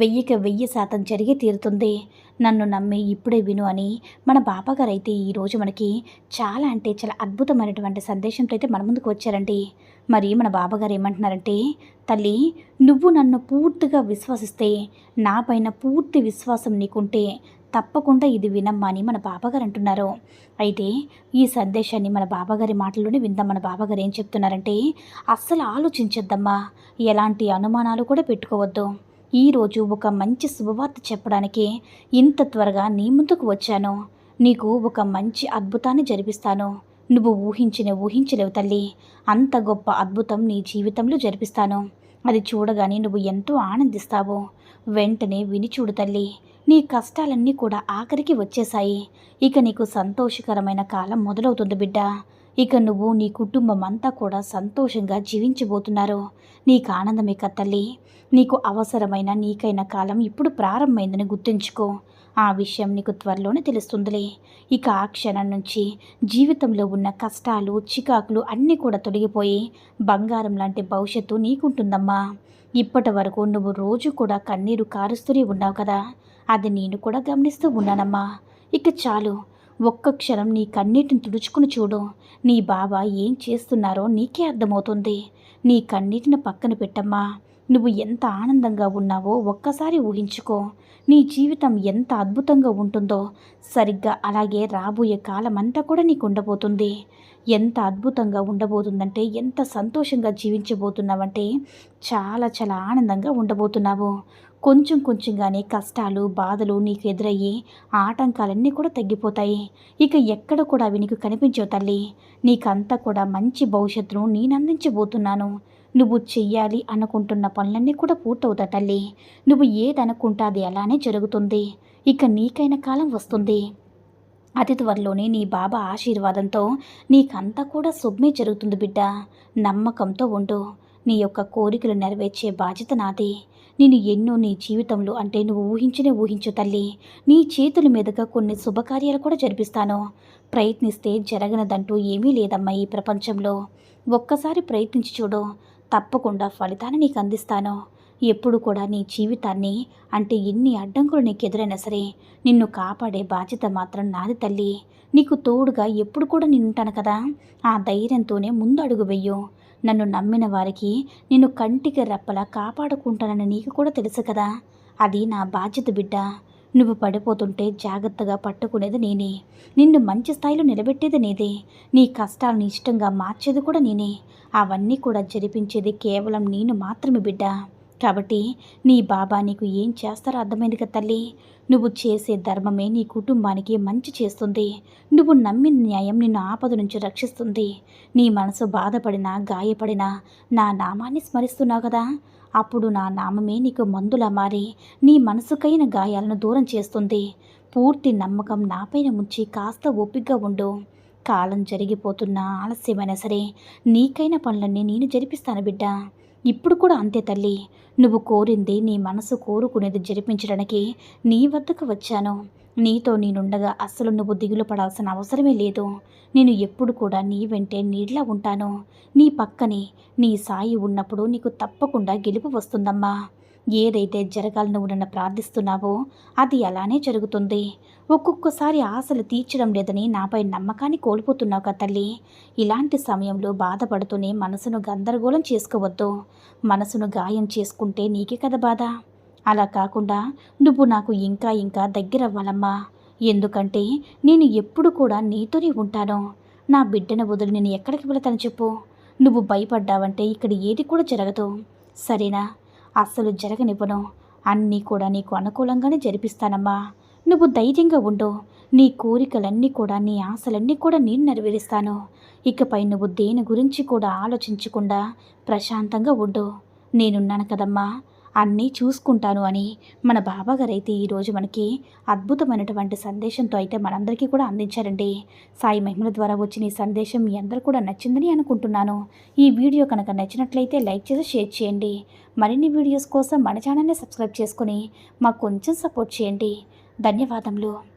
వెయ్యికి వెయ్యి శాతం జరిగి తీరుతుంది. నన్ను నమ్మి ఇప్పుడే విను అని మన బాబాగారు అయితే ఈరోజు మనకి చాలా అంటే చాలా అద్భుతమైనటువంటి సందేశంతో అయితే మన ముందుకు వచ్చారండి. మరి మన బాబాగారు ఏమంటున్నారంటే తల్లి నువ్వు నన్ను పూర్తిగా విశ్వసిస్తే నా పైన పూర్తి విశ్వాసం నీకుంటే తప్పకుండా ఇది వినమ్మా అని మన బాబాగారు అంటున్నారు. అయితే ఈ సందేశాన్ని మన బాబాగారి మాటల్లోనే విందాం. మన బాబాగారు ఏం చెప్తున్నారంటే అస్సలు ఆలోచించొద్దమ్మా. ఎలాంటి అనుమానాలు కూడా పెట్టుకోవద్దు. ఈరోజు ఒక మంచి శుభవార్త చెప్పడానికి ఇంత త్వరగా నీ ముందుకు వచ్చాను. నీకు ఒక మంచి అద్భుతాన్ని జరిపిస్తాను. నువ్వు ఊహించిన ఊహించలేవు తల్లి. అంత గొప్ప అద్భుతం నీ జీవితంలో జరిపిస్తాను. అది చూడగానే నువ్వు ఎంతో ఆనందిస్తావు. వెంటనే విని చూడు తల్లి. నీ కష్టాలన్నీ కూడా ఆఖరికి వచ్చేశాయి. ఇక నీకు సంతోషకరమైన కాలం మొదలవుతుంది బిడ్డ. ఇక నువ్వు నీ కుటుంబం అంతా కూడా సంతోషంగా జీవించబోతున్నారు. నీకు ఆనందమే తల్లి. నీకు అవసరమైన నీకైన కాలం ఇప్పుడు ప్రారంభమైందని గుర్తుంచుకో. ఆ విషయం నీకు త్వరలోనే తెలుస్తుందిలే. ఇక ఆ క్షణం నుంచి జీవితంలో ఉన్న కష్టాలు చికాకులు అన్నీ కూడా తొలగిపోయి బంగారం లాంటి భవిష్యత్తు నీకుంటుందమ్మా. ఇప్పటి వరకు నువ్వు రోజు కూడా కన్నీరు కారుస్తూనే ఉన్నావు కదా. అది నేను కూడా గమనిస్తూ ఉన్నానమ్మా. ఇక చాలు. ఒక్క క్షణం నీ కన్నీటిని తుడుచుకుని చూడు. నీ బావ ఏం చేస్తున్నారో నీకే అర్థమవుతుంది. నీ కన్నీటిని పక్కన పెట్టమ్మా. నువ్వు ఎంత ఆనందంగా ఉన్నావో ఒక్కసారి ఊహించుకో. నీ జీవితం ఎంత అద్భుతంగా ఉంటుందో సరిగ్గా అలాగే రాబోయే కాలం అంతా కూడా నీకు ఉండబోతుంది ఎంత అద్భుతంగా ఉండబోతుందంటే ఎంత సంతోషంగా జీవించబోతున్నావంటే చాలా చాలా ఆనందంగా ఉండబోతున్నావు. కొంచెం కొంచెంగానే కష్టాలు బాధలు నీకు ఎదురయ్యి ఆటంకాలన్నీ కూడా తగ్గిపోతాయి. ఇక ఎక్కడ కూడా అవి నీకు కనిపించవు తల్లి. నీకంతా కూడా మంచి భవిష్యత్తును నేను అందించబోతున్నాను. నువ్వు చెయ్యాలి అనుకుంటున్న పనులన్నీ కూడా పూర్తవుతా తల్లి. నువ్వు ఏదనుకుంటా అది అలానే జరుగుతుంది. ఇక నీకైన కాలం వస్తుంది. అతి త్వరలోనే నీ బాబా ఆశీర్వాదంతో నీకంతా కూడా శుభమే జరుగుతుంది బిడ్డ. నమ్మకంతో ఉండు. నీ యొక్క కోరికలు నెరవేర్చే బాధ్యత నాదే. నేను ఎన్నో నీ జీవితంలో అంటే నువ్వు ఊహించనే ఊహించు తల్లి. నీ చేతుల మీదుగా కొన్ని శుభకార్యాలు కూడా జరిపిస్తాను. ప్రయత్నిస్తే జరగనదంటూ ఏమీ లేదమ్మా ఈ ప్రపంచంలో. ఒక్కసారి ప్రయత్నించి చూడు. తప్పకుండా ఫలితాన్ని నీకు అందిస్తాను. ఎప్పుడు కూడా నీ జీవితాన్ని అంటే ఎన్ని అడ్డంకులు నీకు ఎదురైనా సరే నిన్ను కాపాడే బాధ్యత మాత్రం నాది తల్లి. నీకు తోడుగా ఎప్పుడు కూడా ఉంటాను కదా. ఆ ధైర్యంతోనే ముందు అడుగు వెయ్యు నన్ను నమ్మిన వారికి నిన్ను కంటికి రెప్పలా కాపాడుకుంటానని నీకు కూడా తెలుసు కదా. అది నా బాధ్యత బిడ్డ. నువ్వు పడిపోతుంటే జాగ్రత్తగా పట్టుకునేది నేనే. నిన్ను మంచి స్థాయిలో నిలబెట్టేది నేనే నీ కష్టాలను ఇష్టంగా మార్చేది కూడా నేనే. అవన్నీ కూడా జరిపించేది కేవలం నేను మాత్రమే బిడ్డ. కాబట్టి నీ బాబా నీకు ఏం చేస్తారో అర్థమైంది కదా తల్లి. నువ్వు చేసే ధర్మమే నీ కుటుంబానికి మంచి చేస్తుంది. నువ్వు నమ్మిన న్యాయం నిన్ను ఆపద నుంచి రక్షిస్తుంది. నీ మనసు బాధపడినా గాయపడినా నా నామాన్ని స్మరిస్తున్నావు కదా. అప్పుడు నా నామమే నీకు మందులా మారి నీ మనసుకైన గాయాలను దూరం చేస్తుంది. పూర్తి నమ్మకం నాపైన ముంచి కాస్త ఓపికగా ఉండు. కాలం జరిగిపోతున్న ఆలస్యమైనా సరే నీకైన పనులన్నీ నేను జరిపిస్తాను బిడ్డ. ఇప్పుడు కూడా అంతే తల్లి. నువ్వు కోరింది నీ మనసు కోరుకునేది జరిపించడానికి నీ వద్దకు వచ్చాను. నీతో నేనుండగా అస్సలు నువ్వు దిగులు పడాల్సిన అవసరమే లేదు. నేను ఎప్పుడు కూడా నీ వెంటే నీళ్ళ ఉంటాను. నీ పక్కనే నీ సాయి ఉన్నప్పుడు నీకు తప్పకుండా గెలుపు వస్తుందమ్మా. ఏదైతే జరగాలని నువ్వు నన్ను ప్రార్థిస్తున్నావో అది అలానే జరుగుతుంది. ఒక్కొక్కసారి ఆశలు తీర్చడం లేదని నాపై నమ్మకాన్ని కోల్పోతున్నావు కదా తల్లి. ఇలాంటి సమయంలో బాధపడుతూనే మనసును గందరగోళం చేసుకోవద్దు. మనసును గాయం చేసుకుంటే నీకే కదా బాధ. అలా కాకుండా నువ్వు నాకు ఇంకా ఇంకా దగ్గరవ్వాలమ్మా. ఎందుకంటే నేను ఎప్పుడు కూడా నీతోనే ఉంటాను. నా బిడ్డను వదిలి నేను ఎక్కడికి వెళతాను చెప్పు. నువ్వు భయపడ్డావంటే ఇక్కడ ఏది కూడా జరగదు. సరేనా? అస్సలు జరగనివ్వను. అన్నీ కూడా నీకు అనుకూలంగానే జరిపిస్తానమ్మా. నువ్వు ధైర్యంగా ఉండు. నీ కోరికలన్నీ కూడా నీ ఆశలన్నీ కూడా నేను నెరవేరుస్తాను. ఇకపై నువ్వు దేని గురించి కూడా ఆలోచించకుండా ప్రశాంతంగా ఉండు. నేనున్నాను కదమ్మా. అన్నీ చూసుకుంటాను అని మన బాబాగారు అయితే ఈరోజు మనకి అద్భుతమైనటువంటి సందేశంతో అయితే మనందరికీ కూడా అందించారండి. సాయి మహిమల ద్వారా వచ్చిన ఈ సందేశం మీ అందరూ కూడా నచ్చిందని అనుకుంటున్నాను. ఈ వీడియో కనుక నచ్చినట్లయితే లైక్ చేసి షేర్ చేయండి. మరిన్ని వీడియోస్ కోసం మన ఛానల్ని సబ్స్క్రైబ్ చేసుకుని మాకు కొంచెం సపోర్ట్ చేయండి. ధన్యవాదములు.